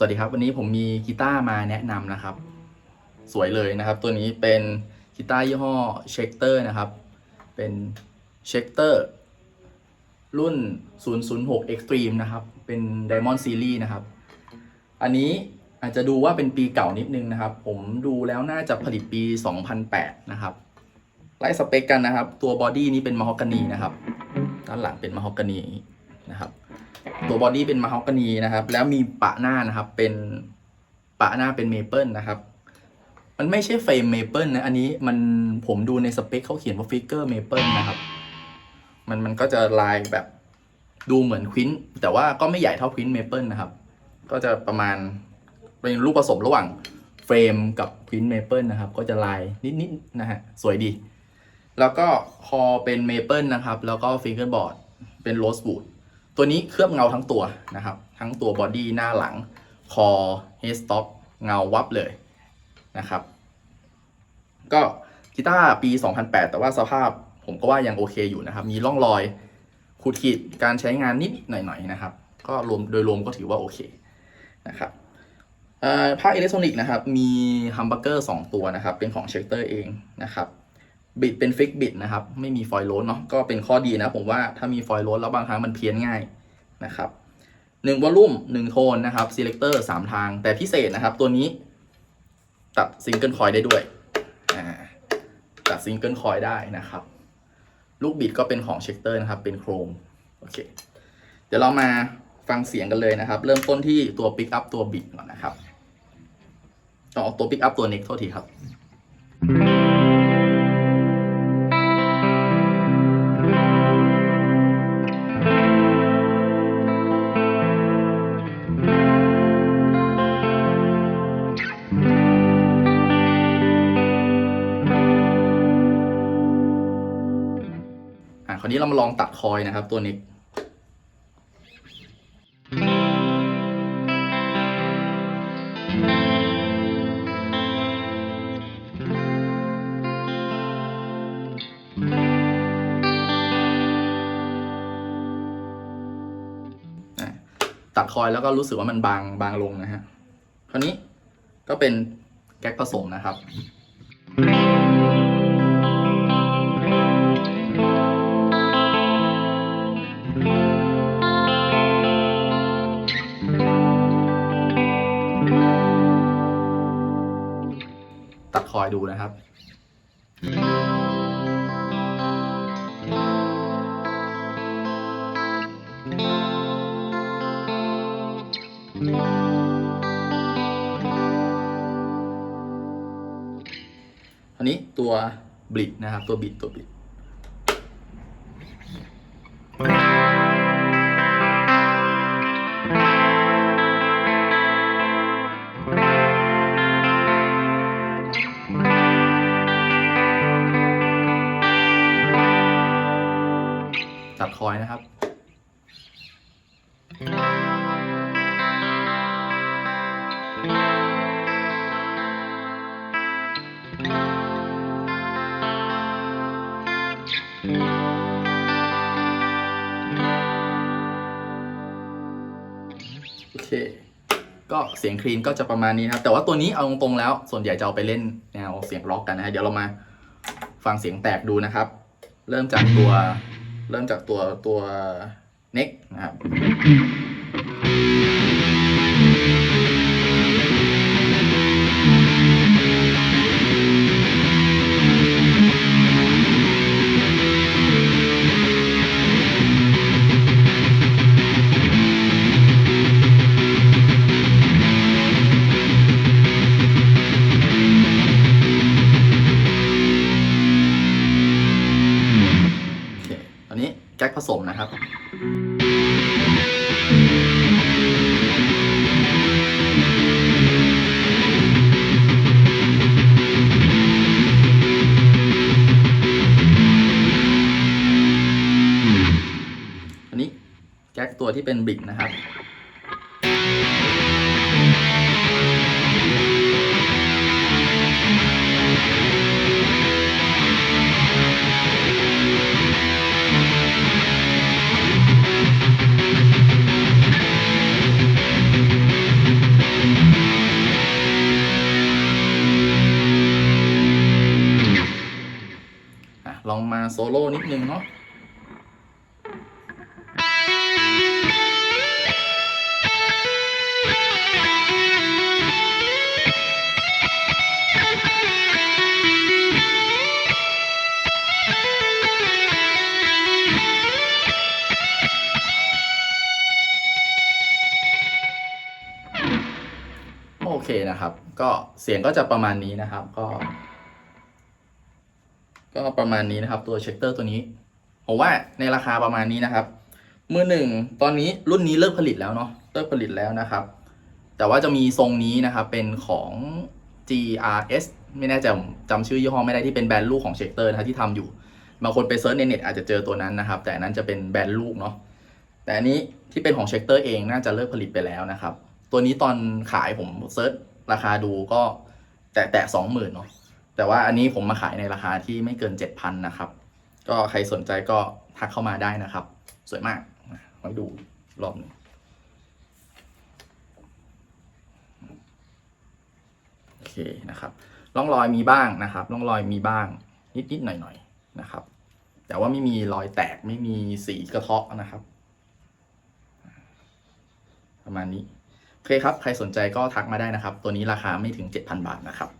สวัสดีครับวันนี้ผมมีกีตาร์มาแนะนำนะครับ สวยเลยนะครับ ตัวนี้เป็นกีตาร์ยี่ห้อเชคเตอร์นะครับ เป็นเชคเตอร์รุ่น 006 Extreme นะครับ เป็น Diamond Series นะครับ อันนี้อาจจะดูว่าเป็นปีเก่านิดนึงนะครับ ผมดูแล้วน่าจะผลิตปี 2008 นะครับ ไล่สเปคกันนะครับ ตัวบอดี้นี้เป็นม a ฮอกกานีนะครับ ด้านหลังเป็นม a ฮอกกานีนะครับ ตัวบอดี้เป็นม a ฮอกกานีนะครับ แล้วมีปะหน้านะครับเป็นปะหน้าเป็นเมเปิลนะครับมันไม่ใช่เฟรมเมเปิลนะ อันนี้มันผมดูในสเปคเขาเขียนว่าฟิกเกอร์เมเปิลนะครับ มันมันก็จะลายแบบดูเหมือนควินแต่ว่าก็ไม่ใหญ่เท่าควินเมเปิลนะครับ ก็จะประมาณเป็นลูกผสมระหว่างเฟรมกับควินเมเปิลนะครับ ก็จะลายนิดๆนะฮะสวยดี แล้วก็คอเป็นเมเปิลนะครับ แล้วก็ฟิงเกอร์บอร์ดเป็นโรสบูด ตัวนี้เคลือบเงาทั้งตัวนะครับ ทั้งตัวบอดี้หน้าหลัง คอเฮดสต็อกเงาวับเลยนะครับ ก็กีตาร์ปี 2008 แต่ว่าสภาพผมก็ว่ายังโอเคอยู่นะครับ มีร่องรอยขูดขีดการใช้งานนิดๆหน่อยๆนะครับ ก็รวมโดยรวมก็ถือว่าโอเคนะครับเอ่อภาคอิเล็กทรอนิกส์นะครับ มีฮัมเบอร์เกอร์2ตัวนะครับ เป็นของเชคเตอร์เองนะครับบิดเป็นฟิกบิดนะครับ ไม่มีฟอยล์โลดเนาะก็เป็นข้อดีนะผมว่าถ้ามีฟอยล์โลดแล้วบางครั้งมันเพี้ยนง่าย นะครับหนึ่งวอลลุ่มหนึ่งโทนนะครับซีเลคเตอร์สามทาง แต่พิเศษนะครับ ตัวนี้ตัดซิงเกิลคอยได้ด้วยตัดซิงเกิลคอยได้นะครับ ลูกบิดก็เป็นของเช็คเตอร์นะครับ เป็นโครม โอเค เดี๋ยวเรามาฟังเสียงกันเลยนะครับ เริ่มต้นที่ตัวปิกอัพตัวบิดก่อนนะครับต่อตัวปิกอัพตัวเน็กโทษทีครับ วนี้เรามาลองตัดคอยนะครับ ตัวนี้ตัดคอยแล้วก็รู้สึกว่ามันบางบางลงนะฮะ คราวนี้ก็เป็นแก๊กผสมนะครับ อยดูนะครับ อันนี้ตัวบิดนะครับ ตัวบิดตัวบิด ตัดคอยนะครับ โอเค ก็เสียงคลีนก็จะประมาณนี้นะครับ แต่ว่าตัวนี้เอาตรงๆแล้ว ส่วนใหญ่จะเอาไปเล่นแนวเสียงร็อกกันนะฮะ เดี๋ยวเรามาฟังเสียงแตกดูนะครับ เริ่มจากตัว เริ่มจากตัวตัวเน็กนะครับ แก๊กผสมนะครับอันนี้แก๊กตัวที่เป็นบิกนะครับ ซโล่นิดนึงเนาะโอเคนะครับ ก็เสียงก็จะประมาณนี้นะครับ ก็ ก็ประมาณนี้นะครับ ตัวเช็คเตอร์ตัวนี้ผมว่าในราคาประมาณนี้นะครับ มือหนึ่งตอนนี้รุ่นนี้เลิกผลิตแล้วเนาะเลิกผลิตแล้วนะครับ แต่ว่าจะมีทรงนี้นะครับเป็นของ GRS ไม่แน่ใจจำชื่อยี่ห้อไม่ได้ที่เป็นแบรนด์ลูกของเช็คเตอร์นะครับที่ทำอยู่บางคนไปเซิร์ชในเน็ตอาจจะเจอตัวนั้นนะครับ แต่อันนั้นจะเป็นแบรนด์ลูกเนาะแต่อันนี้ที่เป็นของเช็คเตอร์เองน่าจะเลิกผลิตไปแล้วนะครับ ตัวนี้ตอนขายผมเซิร์ชราคาดูก็แตะแตะสองหมื่นเนาะ แต่ว่าอันนี้ผมมาขายในราคาที่ไม่เกินเจ็ดพันนะครับ ก็ใครสนใจก็ทักเข้ามาได้นะครับ สวยมากมาดูรอบนึงโอเคนะครับร่องรอยมีบ้างนะครับร่องรอยมีบ้าง นิดๆหน่อยๆนะครับ แต่ว่าไม่มีรอยแตกไม่มีสีกระเทาะนะครับ ประมาณนี้โอเคครับ ใครสนใจก็ทักมาได้นะครับ ตัวนี้ราคาไม่ถึง 7,000 บาทนะครับ